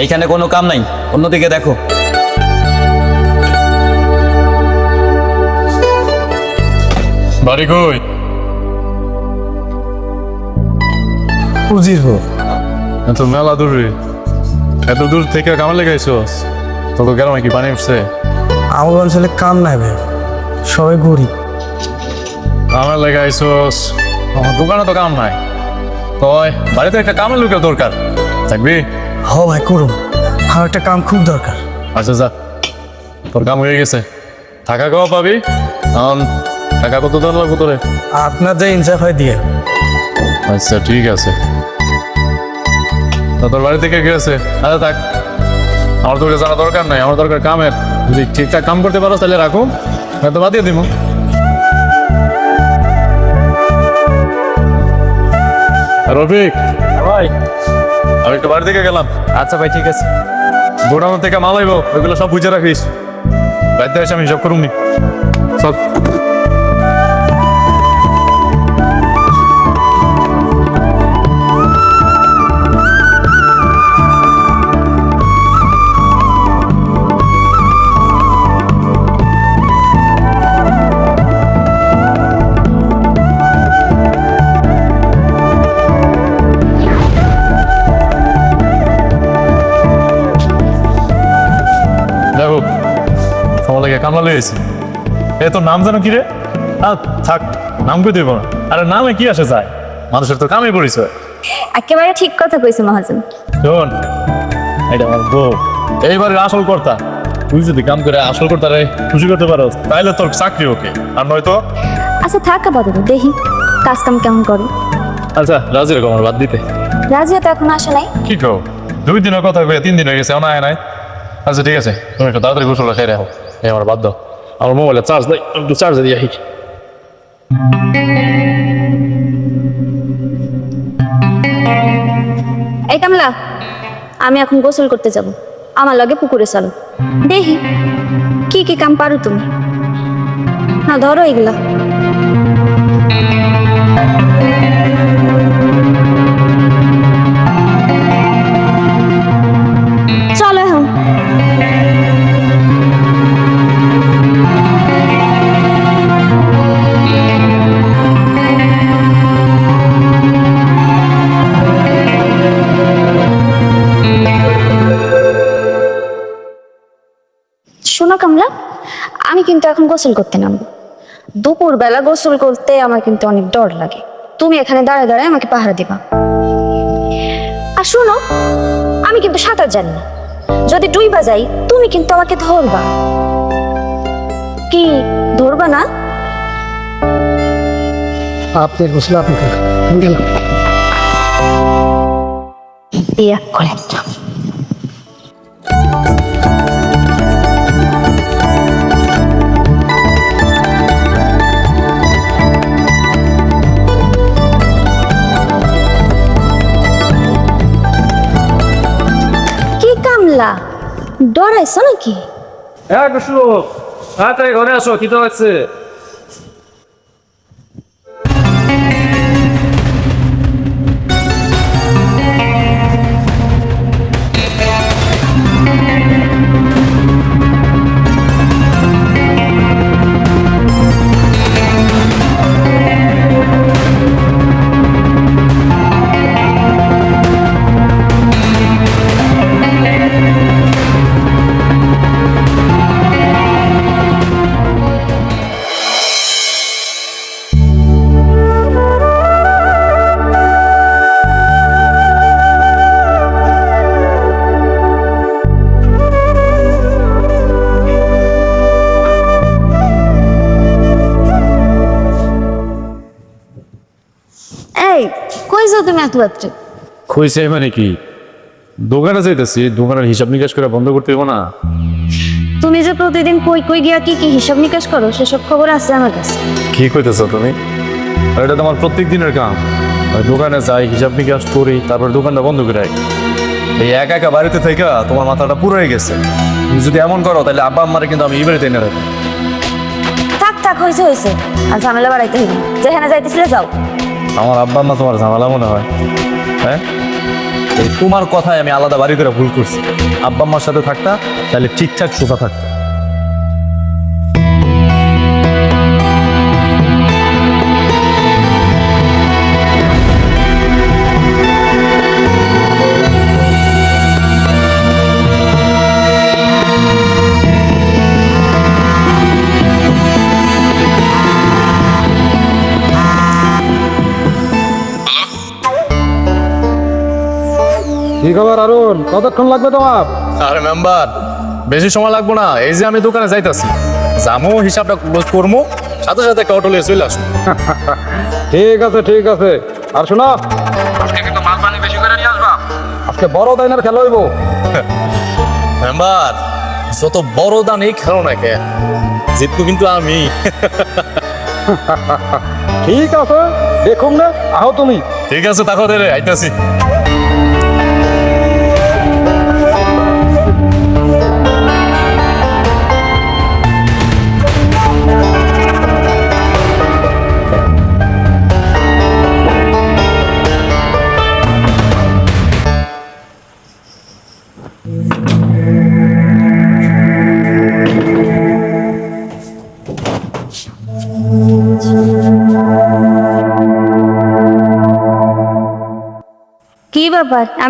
এইখানে কোনো কাম নাই অন্যদিকে দেখো। বাড়ি কই? উজির এত মেলা দূরে এত দূর থেকে কামে লেগাইছস তোকে গ্রামে কি পানি উঠছে আমার অঞ্চলে কাম নাই ভাই সবাই গরিব। কামে লেগাইছস আমার দোকানে তো কাম নাই। তয় বাড়িতে একটা কামের লোকের দরকার থাকবি? হ ভাই করুন। আমার একটা কাম খুব দরকার। আচ্ছা যা। তোর কাম হয়ে গেছে। থাকা খাওয়া পাবি? এখন টাকা কত দেওয়া লাগবো তোরে আপনার যে ইনসাফ হয় দিয়ে। আচ্ছা ঠিক আছে। তা তোর বাড়ি থেকে গেছে আচ্ছা থাক। আমার তোকে জানা দরকার নাই আমার দরকার কামের। যদি ঠিকঠাক কাম করতে পারো তাহলে রাখো। হয়তো বাদিয়ে দিব। রফিক? ভাই। আমি একটু বাড়ি থেকে গেলাম। আচ্ছা ভাই ঠিক আছে। গোডাউন থেকে মাল আইব ওইগুলো সব বুঝে রাখিস। বাধ্য হয়েছে আমি সব করুমনি। সব লাগে এ তোর নাম জানো কি রে? আ, থাক নাম কই দেবো না। আরে নামে কি আসে যায়? মানুষের তো কামে পরিচয়। একেবারে ঠিক কথা কইছে মহাজন। শোন এটা আমার বউ। এইবারে আসল কর্তা। তুই যদি কাম করে আসল কর্তা রে খুশি করতে পারো তাহলে তোর চাকরি ওকে। আর নয়তো? আচ্ছা থাক আপাতত দেখি কাজ কাম কেমন করো। আচ্ছা রাজি রকম আমার বাদ দিতে। রাজিয়া তো এখন আসে নাই। কি কো দুই দিনের কথা কয়ে তিন দিন হয়ে গেছে অনা আয় নাই। আচ্ছা ঠিক আছে তুমি একটু তাড়াতাড়ি গোসল খেয়ে রাখো এই আমার বাদ দাও। আমার মোবাইলে চার্জ নেই একটু চার্জে দিয়ে আসি। এই কামলা, আমি এখন গোসল করতে যাব। আমার লগে পুকুরে চলো। দেখি, কি কি কাম পারো তুমি? না, ধরো এগুলা। কিন্তু এখন গোসল করতে নামবো। দুপুর বেলা গোসল করতে আমার কিন্তু অনেক ডর লাগে। তুমি এখানে দাঁড়ায় দাঁড়ায় আমাকে পাহারা দিবা। আর শোনো আমি কিন্তু সাঁতার জানি না। যদি ডুইবা যাই তুমি কিন্তু আমাকে ধরবা। কি ধরবা না? আপনি গোসল আপনি গেলাম। করে কামলা ডরাইছো নাকি? হ্যাঁ ঘরে আসো কি তো লাগছে। রাত্রে খুঁজছে মানে কি? দোকানে যাইতেছি দোকানের হিসাব নিকাশ করে বন্ধ করতে দেবো না? তুমি যে প্রতিদিন কই কই গিয়া কি কি হিসাব নিকাশ করো সেসব খবর আছে আমার কাছে। কি কইতেছ তুমি? আর এটা তো আমার প্রত্যেক দিনের কাম। দোকানে যাই হিসাব নিকাশ করি তারপর দোকানটা বন্ধ করে রাখি। এই একা একা বাড়িতে থেকে তোমার মাথাটা পুরো হয়ে গেছে। তুমি যদি এমন করো তাহলে আব্বা আম্মারে কিন্তু আমি এই বাড়িতে এনে রাখি থাক থাক হয়েছে হয়েছে আর ঝামেলা বাড়াইতে হইবে যেখানে যাইতেছিলে যাও। আমার আব্বা মা তোমার ঝামেলা মনে হয় হ্যাঁ? তোমার কথায় আমি আলাদা বাড়ি করে ভুল করছি। আব্বা মার সাথে থাকতা, তাহলে ঠিকঠাক সোজা থাকতা। কি খবর অরুণ কতক্ষণ লাগবে তোমার? আরে মেম্বার বেশি সময় লাগবো না। এই যে আমি দোকানে যাইতাছি। জামু হিসাবটা ক্লোজ করব সাথে সাথে একটা অটো চলে আসব। ঠিক আছে ঠিক আছে। আর শোনো। আজকে কিন্তু মাল পানি বেশি করে নিয়ে আসবা। আজকে বড় দাইনার খেলা হইব। মেম্বার যত বড় দানই খেলো না কে জিতবো কিন্তু আমি। ঠিক আছে দেখুন না আহো তুমি। ঠিক আছে তাকো রে আইতাছি। কি ব্যাপার আমি